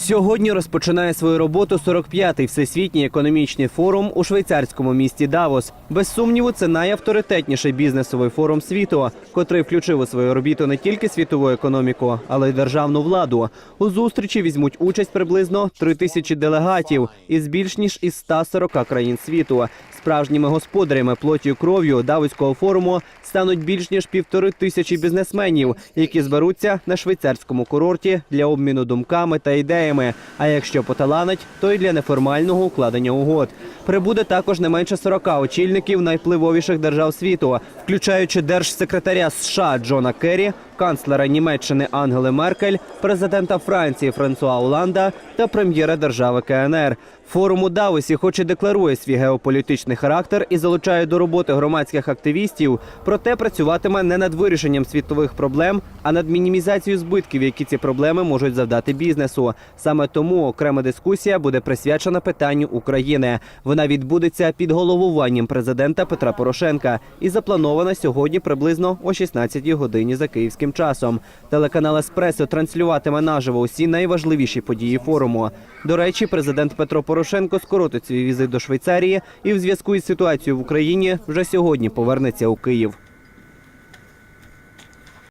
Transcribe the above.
Сьогодні розпочинає свою роботу 45-й всесвітній економічний форум у швейцарському місті Давос. Без сумніву, це найавторитетніший бізнесовий форум світу, котрий включив у свою робіту не тільки світову економіку, але й державну владу. У зустрічі візьмуть участь приблизно 3 тисячі делегатів із більш ніж із 140 країн світу. Справжніми господарями плоті кров'ю Давоського форуму стануть більш ніж півтори тисячі бізнесменів, які зберуться на швейцарському курорті для обміну думками та ідеями. А якщо поталанить, то й для неформального укладення угод. Прибуде також не менше 40 очільників найвпливовіших держав світу, включаючи держсекретаря США Джона Керрі, канцлера Німеччини Ангели Меркель, президента Франції Франсуа Оланда та прем'єра держави КНР. Форум у Давосі, хоч і декларує свій геополітичний характер і залучає до роботи громадських активістів, проте працюватиме не над вирішенням світових проблем, а над мінімізацією збитків, які ці проблеми можуть завдати бізнесу. Саме тому окрема дискусія буде присвячена питанню України. Вона відбудеться під головуванням президента Петра Порошенка і запланована сьогодні приблизно о 16 годині за київським часом. Телеканал Еспресо транслюватиме наживо усі найважливіші події форуму. До речі, президент Петро Порошенко скоротить свій візит до Швейцарії і в зв'язку із ситуацією в Україні вже сьогодні повернеться у Київ.